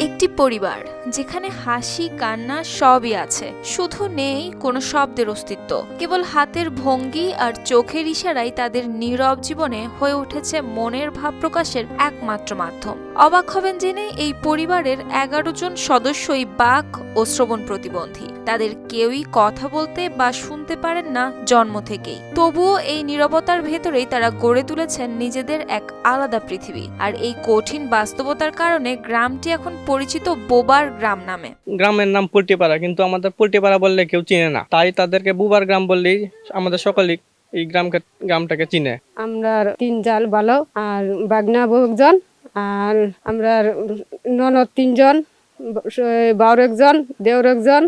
একটি পরিবার যেখানে হাসি, কান্না সবই আছে। শুধু নেই, কোনো শব্দের অস্তিত্ব। কেবল হাতের ভঙ্গি আর চোখের ইশারাই তাদের নীরব জীবনে হয়ে উঠেছে মনের ভাব প্রকাশের একমাত্র মাধ্যম। অবাক হবেন জেনে এই পরিবারের এগারো জন সদস্যই বাক ও শ্রবণ প্রতিবন্ধী। তাদের কেউই কথা বলতে বা শুনতে পারেন না জন্ম থেকেই। তবুও এই নীরবতার ভেতরেই তারা গড়ে তুলেছেন নিজেদের এক আলাদা পৃথিবী। আর এই কঠিন বাস্তবতার কারণে গ্রামটি এখন পরিচিত বোবার গ্রাম নামে। গ্রামের নাম পুলটিপাড়া কিন্তু আমাদের পুলটিপাড়া বললে কেউ চিনে না। তাই তাদেরকে বুবার গ্রাম বললেই আমাদের সকলেই এই গ্রামকে গ্রামটাকে চিনে। আমরা তিন জাল ভালো আর বাগনা বউ একজন আর আমরা ননদ তিনজন বাউর একজন দেওর একজন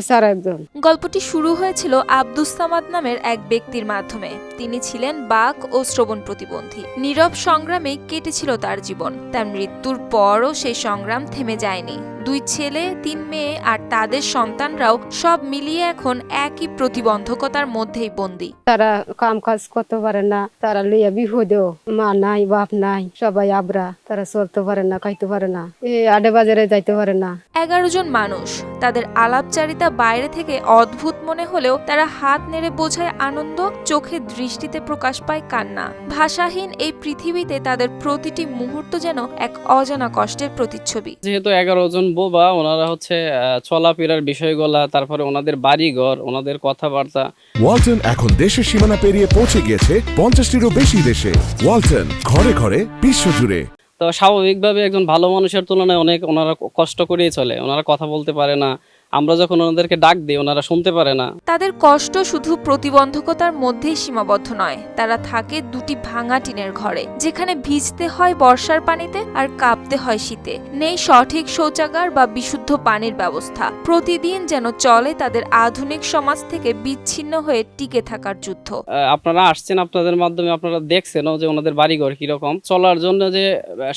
স্যার একজন। গল্পটি শুরু হয়েছিল আব্দুস সামাদ নামের এক ব্যক্তির মাধ্যমে। তিনি ছিলেন বাক ও শ্রবণ প্রতিবন্ধী। নীরব সংগ্রামে কেটেছিল তার জীবন। তার মৃত্যুর পরও সেই সংগ্রাম থেমে যায়নি। দুই ছেলে তিন মেয়ে আর তাদের সন্তানরাও সব মিলিয়ে এখন একই প্রতিবন্ধকতার মধ্যেই বন্দি। তারা কাম কাজ করতে পারে না তারা লইয়া বিহুদেও মা নাই বাপ নাই সবাই আবরা। তারা চলতে পারে না খাইতে পারে না। এই আডে বাজারে যাইতে পারে না। এগারো জন মানুষ। তাদের আলাপচারিতা বাইরে থেকে অদ্ভুত মনে হলেও তারা হাত নেড়ে বোঝায় আনন্দ চোখে দৃষ্টিতে প্রকাশ পায় কান্না। ভাষাহীন এই পৃথিবীতে তাদের প্রতিটি মুহূর্ত যেন এক অজানা কষ্টের প্রতিচ্ছবি। যেহেতু এগারো জন বোবা ওনারা হচ্ছে আহ, চলাফেরার বিষয়গুলা তারপরে ওনাদের বাড়িঘর ওনাদের কথাবার্তা। ওয়ালটন এখন দেশের সীমানা পেরিয়ে পৌঁছে গিয়েছে পঞ্চাশটিরও বেশি দেশে। ওয়ালটন ঘরে ঘরে বিশ্বজুড়ে। তো স্বাভাবিকভাবে একজন ভালো মানুষের তুলনায় অনেক ওনারা কষ্ট করেই চলে, ওনারা কথা বলতে পারে না। আমরা যখন ওনাদেরকে ডাক দিই ওনারা শুনতে পারে না। তাদের কষ্ট শুধু প্রতিবন্ধকতার মধ্যেই সীমাবদ্ধ নয় তারা থাকে দুটি ভাঙা টিনের ঘরে যেখানে ভিজতে হয় বর্ষার পানিতে আর কাঁপতে হয় শীতে। নেই সঠিক শৌচাগার বা বিশুদ্ধ পানির ব্যবস্থা। প্রতিদিন যেন চলে তাদের আধুনিক সমাজ থেকে বিচ্ছিন্ন হয়ে টিকে থাকার যুদ্ধ। আপনারা আসছেন আপনাদের মাধ্যমে আপনারা দেখছেন যে ওনাদের বাড়িঘর কীরকম। চলার জন্য যে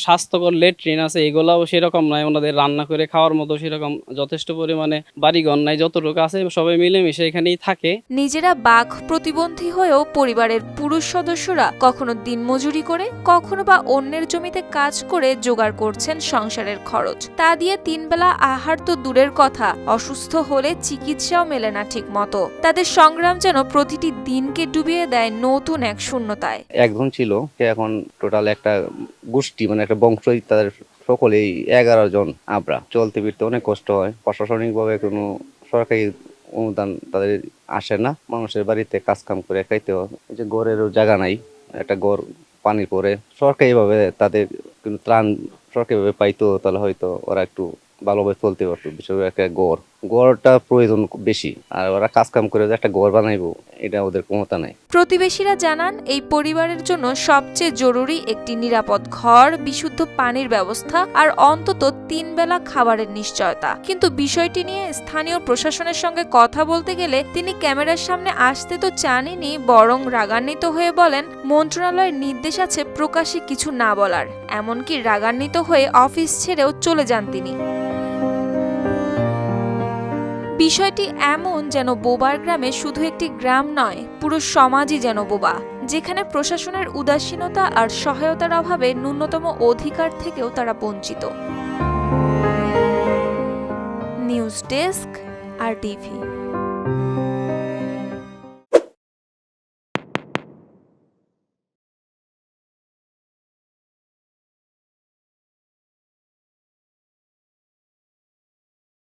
স্বাস্থ্যকর লেট্রিন আছে এগুলাও সেরকম নয়। ওনাদের রান্না করে খাওয়ার মতো সেরকম যথেষ্ট পরিমাণে বাড়িঘর নাই যতটুকু আছে সবাই মিলেমিশে এখানেই থাকে। নিজেরা বাঘ প্রতিবন্ধী হয়েও পরিবারের পুরুষ সদস্যরা কখনো দিনমজুরি করে কখনো বা অন্যের জমিতে কাজ করে জোগাড় করছেন সংসারের খরচ। তা দিয়ে তিনবেলা আহার তো দূরের কথা অসুস্থ হলে চিকিৎসাও মেলে না ঠিক মতো তাদের সংগ্রাম যেন প্রতিটি দিনকে ডুবিয়ে দেয় নতুন এক শূন্যতায়। একজন ছিল এখন টোটাল একটা গোষ্ঠী মানে একটা বংশই তাদের সকলেই এগারো জন আবরা চলতে ফিরতে অনেক কষ্ট হয়। প্রশাসনিকভাবে কোনো সরকারি অনুদান তাদের আসে না। মানুষের বাড়িতে কাজ কাম করে খাইতে হয়। যে গড়েরও জায়গা নাই, একটা গড় পানি পরে। সরকারিভাবে তাদের কিন্তু ত্রাণ সরকারিভাবে পাইতো, তাহলে হয়তো ওরা একটু ভালোভাবে চলতে পারতো, বিশেষ করে একটা গড় গড়টা প্রয়োজন বেশি, আর ওরা কাজ কাম করে একটা গড় বানাইবো, এটা ওদের ক্ষমতা নাই। প্রতিবেশীরা জানান, এই পরিবারের জন্য সবচেয়ে জরুরি একটি নিরাপদ ঘর, বিশুদ্ধ পানির ব্যবস্থা, আর অন্তত তিন বেলা খাবারের নিশ্চয়তা। কিন্তু বিষয়টি নিয়ে স্থানীয় প্রশাসনের সঙ্গে কথা বলতে গেলে তিনি ক্যামেরার সামনে আসতে তো চাননি, বরং রাগান্বিত হয়ে বলেন, মন্ত্রণালয়ের নির্দেশ আছে প্রকাশ্যে কিছু না বলার। এমনকি রাগান্বিত হয়ে অফিস ছেড়েও চলে যান তিনি। বিষয়টি এমন যেন বোবার গ্রামে শুধু একটি গ্রাম নয়, পুরো সমাজই যেন বোবা, যেখানে প্রশাসনের উদাসীনতা আর সহায়তার অভাবে ন্যূনতম অধিকার থেকেও তারা বঞ্চিত। News desk, R TV.